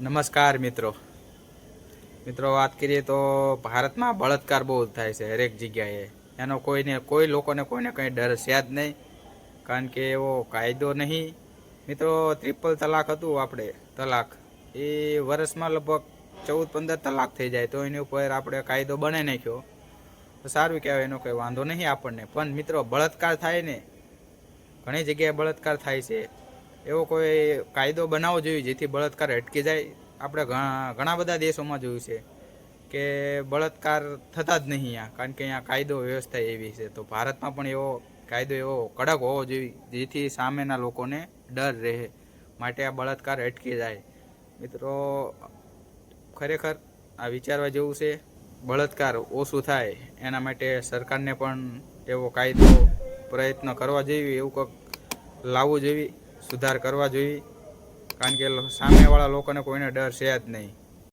નમસ્કાર મિત્રો. મિત્રો વાત કરીએ તો ભારતમાં બળાત્કાર બહુ થાય છે હરેક જગ્યાએ. એનો કોઈને, કોઈ લોકોને કોઈને કંઈ ડર છે જ નહીં. કારણ કે એવો કાયદો નહીં. મિત્રો ત્રિપલ તલાક હતું આપણે, તલાક. એ વર્ષમાં લગભગ ચૌદ પંદર તલાક થઈ જાય, તો એની ઉપર આપણે કાયદો બને નાખ્યો. તો સારું કહેવાય, એનો કંઈ વાંધો નહીં આપણને. પણ મિત્રો, બળાત્કાર થાય ને, ઘણી જગ્યાએ બળાત્કાર થાય છે. એવો કોઈ કાયદો બનાવવો જોઈએ જેથી બળાત્કાર અટકી જાય? આપણે ઘણા બધા દેશોમાં જોયું છે કે બળાત્કાર થતા જ નહીં અહીંયા કારણ કે અહીંયા કાયદો વ્યવસ્થા એવી છે. તો ભારતમાં પણ એવો કાયદો, એવો કડક હોવો જોઈએ જેથી સામેના લોકોને ડર રહે માટે આ બળાત્કાર અટકી જાય. મિત્રો, ખરેખર આ વિચારવા જેવું છે, બળાત્કાર ઓછું થાય એના માટે સરકારને પણ એવો કાયદો, પ્રયત્ન કરવા જોઈએ એવું કંઈક લાવવું જોઈએ સુધાર કરવા જોઈએ. કારણ કે સામેવાળા લોકોને કોઈને ડર છે જ નહીં.